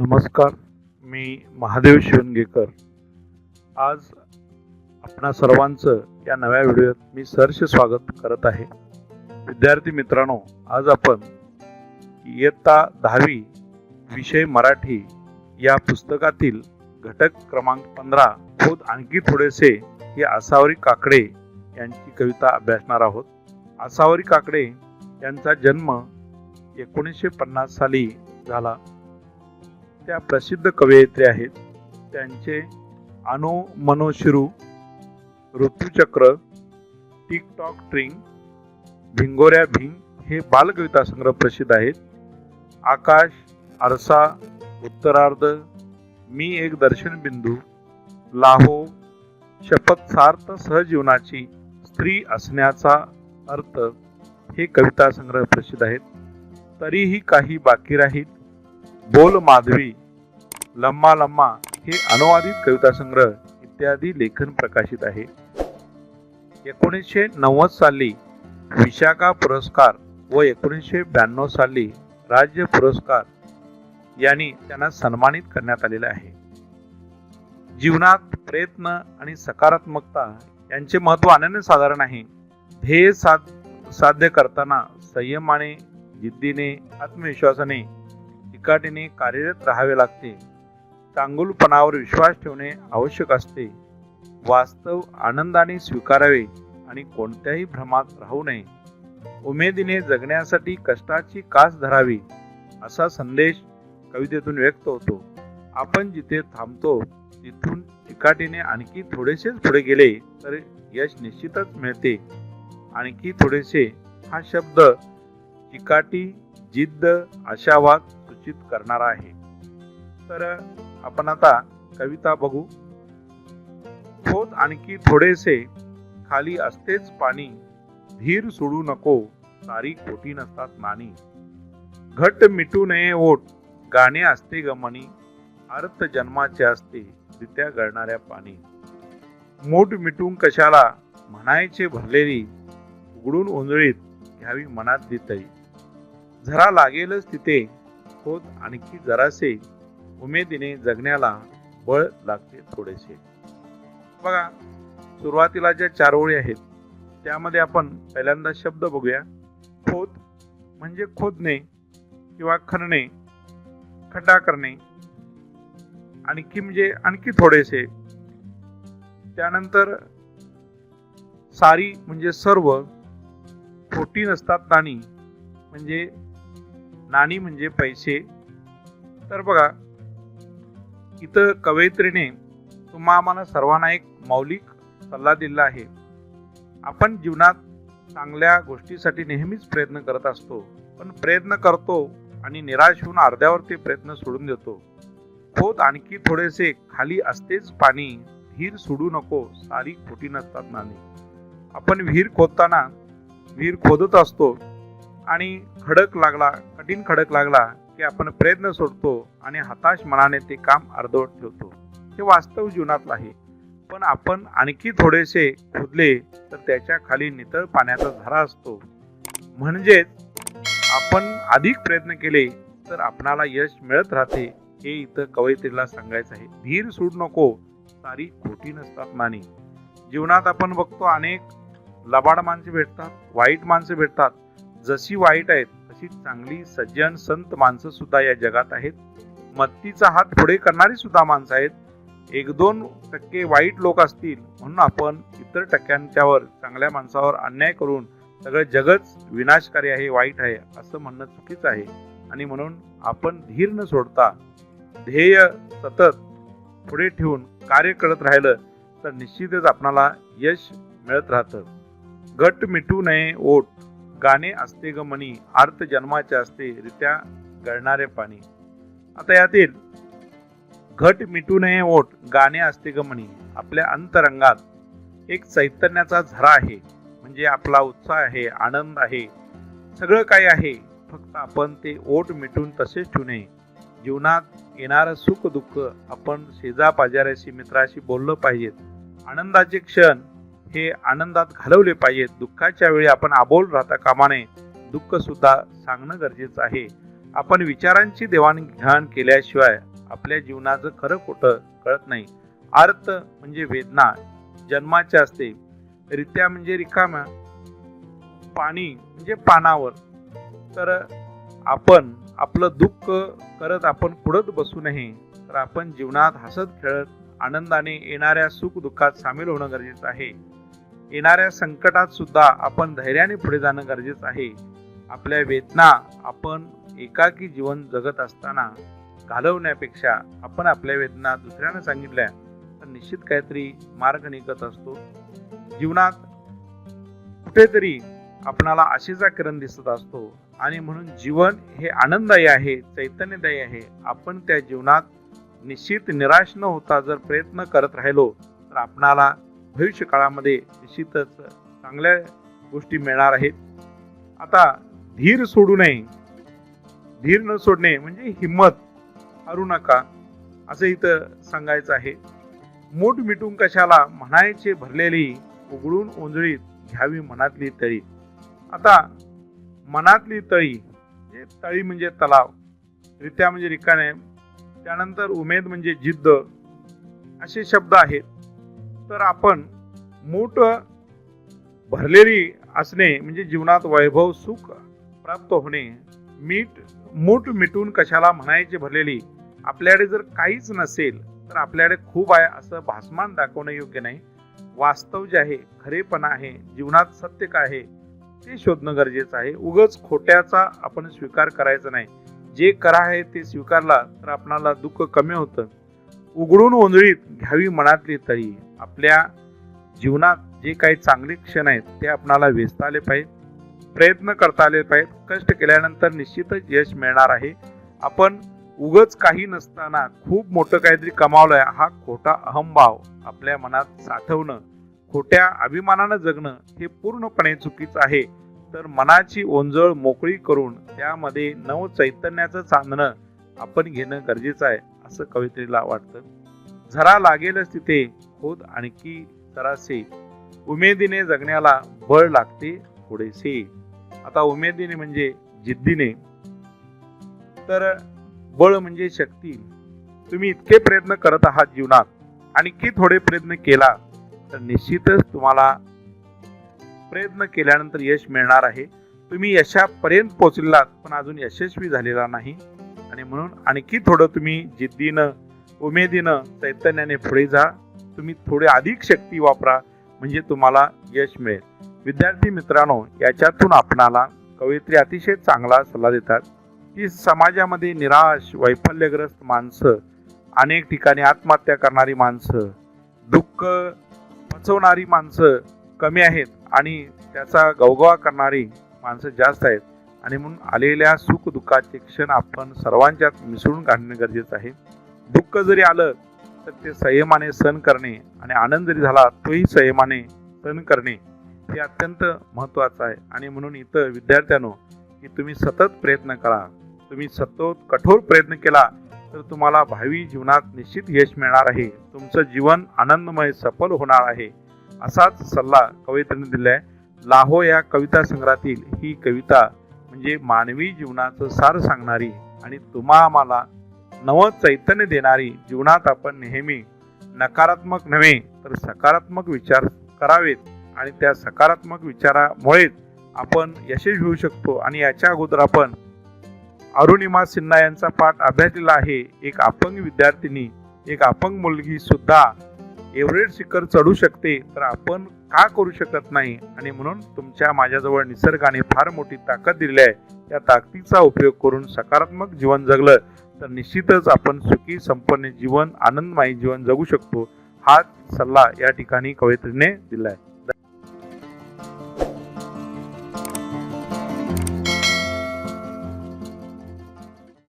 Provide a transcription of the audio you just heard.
नमस्कार मी महादेव शिवणगेकर आज आपणा सर्वांचं या नव्या व्हिडिओत मी सहर्ष स्वागत करत आहे. विद्यार्थी मित्रांनो आज आपण इयत्ता दहावी विषय मराठी या पुस्तकातील घटक क्रमांक पंधरा खोद आणखी थोडेसे हे आसावरी काकडे यांची कविता अभ्यासणार आहोत. आसावरी काकडे यांचा जन्म एकोणीसशे पन्नास साली झाला. त्या प्रसिद्ध कवयित्री आहेत. त्यांचे अनु मनोशिरू ऋतुचक्र टिकटॉक ट्रिंग भिंगोऱ्या भिंग हे बालकविता संग्रह प्रसिद्ध आहेत. आकाश आरसा उत्तरार्ध मी एक दर्शन बिंदू लाहो शपथ सार्थ सहजीवनाची स्त्री असण्याचा अर्थ हे कविता संग्रह प्रसिद्ध आहेत. तरीही काही बाकी राहील. बोल माधवी लम्मा लम्मा हे अनुवादित कविता संग्रह इत्यादी लेखन प्रकाशित आहे. एकोणीसशे नव्वद साली विशाखा पुरस्कार व एकोणीसशे ब्याण्णव साली राज्य पुरस्कार यांनी त्यांना सन्मानित करण्यात आलेले आहे. जीवनात प्रयत्न आणि सकारात्मकता यांचे महत्त्व अनन्यसाधारण आहे. ध्येय साध साध्य करताना संयमाने जिद्दीने आत्मविश्वासाने चिकाटीने कार्यरत राहावे लागते. चांगुलपणावर विश्वास ठेवणे आवश्यक असते. वास्तव आनंदाने स्वीकारावे आणि कोणत्याही भ्रमात राहू नये. उमेदीने जगण्यासाठी कष्टाची कास धरावी असा संदेश कवितेतून व्यक्त होतो. आपण जिथे थांबतो तिथून चिकाटीने आणखी थोडेसेच पुढे गेले तर यश निश्चितच मिळते. आणखी थोडेसे हा शब्द चिकाटी जिद्द आशावाद सूचित करणार आहे. तर आपण आता कविता बघू. होत आणखी थोडेसे खाली असतेच पाणी. धीर सोडू नको सारी खोटी नसतात नाणी. घट मिटू नये ओट गाणे असते गमनी अर्थ जन्माचे असते रित्या गळणाऱ्या पाणी. मोठ मिटून कशाला म्हणायचे भरलेली. उघडून ओंजळीत घ्यावी मनात देतई झरा लागेलच तिथे खोद आणखी जरासे उमेदीने जगण्याला बळ लागते थोडेसे. बघा सुरुवातीला ज्या चार ओळी आहेत त्यामध्ये आपण पहिल्यांदा शब्द बघूया. खोद म्हणजे खोदणे किंवा खणणे खड्डा करणे आणखी म्हणजे आणखी थोडेसे. त्यानंतर सारी म्हणजे सर्व खोटी नसतात नाणी म्हणजे नाणी म्हणजे पैसे. तर बघा इथं कवयित्रीने तुम्हा आम्हाला सर्वांना एक मौलिक सल्ला दिला आहे. आपण जीवनात चांगल्या गोष्टीसाठी नेहमीच प्रयत्न करत असतो. पण प्रयत्न करतो आणि निराश होऊन अर्ध्यावर ते प्रयत्न सोडून देतो. खोद आणखी थोडेसे खाली असतेच पाणी विहीर सोडू नको सारी खोटी नसतात नाणी. आपण विहीर खोदताना विहीर खोदत असतो आणि खडक लागला कठीण खडक लागला की आपण प्रयत्न सोडतो आणि हताश मनाने ते काम अर्धवट ठेवतो. हे वास्तव जीवनातलं आहे पण आपण आणखी थोडेसे खोदले तर त्याच्याखाली नितळ पाण्याचा झरा असतो. म्हणजेच आपण अधिक प्रयत्न केले तर आपणाला यश मिळत राहते हे इथं कवयित्रीला सांगायचं आहे. धीर सूड नको सारी खोटी नसतात नाणी जीवनात आपण बघतो अनेक लबाड माणसे भेटतात वाईट माणसे भेटतात जशी वाईट आहेत तशी चांगली सज्जन संत माणसं सुद्धा या जगात आहेत. मत्तीचा हात पुढे करणारी सुद्धा माणसं आहेत. एक दोन टक्के वाईट लोक असतील म्हणून आपण इतर टक्क्यांच्यावर चांगल्या माणसावर अन्याय करून सगळं जगच विनाशकारी आहे वाईट आहे असं म्हणणं चुकीचं आहे. आणि म्हणून आपण धीर न सोडता ध्येय सतत पुढे ठेवून कार्य करत राहिलं तर निश्चितच आपणाला यश मिळत राहतं. घट मिटू नये ओट गाणे असते ग मणी अर्थ जन्माचे असते रित्या गळणारे पाणी. आता यातील घट मिटू नये ओठ गाणे असते ग म्हणी आपल्या अंतरंगात एक चैतन्याचा झरा आहे. म्हणजे आपला उत्साह आहे आनंद आहे. सगळं काही आहे फक्त आपण ते ओट मिटून तसेच ठेवू नये. जीवनात येणारं सुख दुःख आपण शेजा पाजाऱ्याशी मित्राशी बोललं पाहिजेत. आनंदाचे क्षण हे आनंदात घालवले पाहिजेत. दुःखाच्या वेळी आपण आबोल राहता कामाने दुःखसुद्धा दुःख सुद्धा सांगणं गरजेचं आहे. आपण विचारांची देवाणघेवाण केल्याशिवाय आपल्या जीवनाचं खरं खोटं कळत नाही. अर्थ म्हणजे वेदना जन्माचे असते. रित्या म्हणजे रिकाम्या पाणी म्हणजे पानावर. तर आपण आपलं दुःख करत आपण पुढत बसू नये तर आपण जीवनात हसत खेळत आनंदाने येणाऱ्या सुख दुःखात सामील होणं गरजेचं आहे. येणाऱ्या संकटात सुद्धा आपण धैर्याने पुढे जाणं गरजेचं आहे. आपल्या वेदना आपण एकाकी जीवन जगत असताना घालवण्यापेक्षा आपण आपल्या वेदना दुसऱ्यानं सांगितल्या तर निश्चित काहीतरी मार्ग निघत असतो. जीवनात कुठेतरी आपणाला आशेचा किरण दिसत असतो आणि म्हणून जीवन हे आनंददायी आहे चैतन्यदायी आहे. आपण त्या जीवनात निश्चित निराश न होता जर प्रयत्न करत राहिलो तर आपणाला भविष्य काळामध्ये निश्चितच चांगल्या गोष्टी मिळणार आहेत. आता धीर सोडू नये. धीर न सोडणे म्हणजे हिंमत हरू नका असं इथं सांगायचं आहे. मूठ मिटून कशाला म्हणायचे भरलेली उघडून ओंजळीत घ्यावी मनातली तळी. आता मनातली तळी हे तळी म्हणजे तलाव रित्या म्हणजे रिकाणे त्यानंतर उमेद म्हणजे जिद्द असे शब्द आहेत. तर आपण मूठ भरलेली असणे म्हणजे जीवनात वैभव सुख प्राप्त होणे मीठ मूठ मिटून कशाला म्हणायचे भरलेली आपल्याकडे जर काहीच नसेल तर आपल्याकडे खूप आहे असं भासमान दाखवणं योग्य नाही. वास्तव जे आहे खरेपणा आहे जीवनात सत्य काय आहे ते शोधणं गरजेचं आहे. उगच खोट्याचा आपण स्वीकार करायचा नाही. जे करा आहे ते स्वीकारला तर आपणाला दुःख कमी होतं. उघडून ओंजळीत घ्यावी मनातली तरी. आपल्या जीवनात जे काही चांगले क्षण आहेत ते आपणाला वेचता आले पाहिजे प्रयत्न करता आले पाहिजेत. कष्ट केल्यानंतर निश्चितच यश मिळणार आहे. आपण उगच काही नसताना खूप मोठं काहीतरी कमावलंय. हा खोटा अहंभाव आपल्या मनात साठवणं खोट्या अभिमानानं जगणं हे पूर्णपणे चुकीचं आहे. तर मनाची ओंजळ मोकळी करून त्यामध्ये नव चैतन्याचं चांदणं आपण घेणं गरजेचं आहे असं कवित्रीला वाटतं. झरा लागेलच तिथे खोद आणखी जरासे. उमेदीने जगण्याला बळ लागते थोडेसे. आता उमेदीने म्हणजे जिद्दीने. तर बळ म्हणजे शक्ती. तुम्ही इतके प्रयत्न करत आहात जीवनात आणखी थोडे प्रयत्न केला तर निश्चितच तुम्हाला प्रयत्न केल्यानंतर यश मिळणार आहे. तुम्ही यशापर्यंत पोहोचलात पण अजून यशस्वी झालेला नाही. आणि म्हणून आणखी थोडं तुम्ही जिद्दीनं उमेदीनं चैतन्याने पुढे जा. तुम्ही थोडे अधिक शक्ती वापरा म्हणजे तुम्हाला यश मिळेल. विद्यार्थी मित्रांनो याच्यातून आपणाला कवयित्री अतिशय चांगला सल्ला देतात. की समाजामध्ये निराश वैफल्यग्रस्त माणसं अनेक ठिकाणी आत्महत्या करणारी माणसं दुःख पचवणारी माणसं कमी आहेत आणि त्याचा गवगवा करणारी माणसं जास्त आहेत. आणि म्हणून आलेल्या सुख दुःखाचे क्षण आपण सर्वांच्यात मिसळून काढणे गरजेचं आहे. दुःख जरी आलं तर ते संयमाने सहन करणे आणि आनंद जरी झाला तोही संयमाने सहन करणे हे अत्यंत महत्त्वाचं आहे. आणि म्हणून इथं विद्यार्थ्यांनो की तुम्ही सतत प्रयत्न करा. तुम्ही सतत कठोर प्रयत्न केला तर तुम्हाला भावी जीवनात निश्चित यश मिळणार आहे. तुमचं जीवन आनंदमय सफल होणार आहे. असाच सल्ला कवयित्रीने आहे लाहो या कविता संग्रहातील ही कविता म्हणजे मानवी जीवनाचं सार सांगणारी आणि तुम्हा आम्हाला नवं चैतन्य देणारी जीवनात आपण नेहमी नकारात्मक नव्हे तर सकारात्मक विचार करावेत. आणि त्या सकारात्मक विचारामुळेच आपण यशस्वी होऊ शकतो. आणि याच्या अगोदर आपण अरुणिमा सिन्हा यांचा पाठ अभ्यासलेला आहे. एक अपंग विद्यार्थिनी एक अपंग मुलगी सुद्धा एव्हरेस्ट शिखर चढू शकते तर आपण का करू शकत नाही? आणि म्हणून तुमच्या माझ्याजवळ निसर्गाने फार मोठी ताकद दिली आहे. त्या ताकदीचा उपयोग करून सकारात्मक जीवन जगलं तर निश्चितच आपण सुखी संपन्न जीवन आनंदमयी जीवन जगू शकतो हा सल्ला या ठिकाणी कवयित्रीने दिला आहे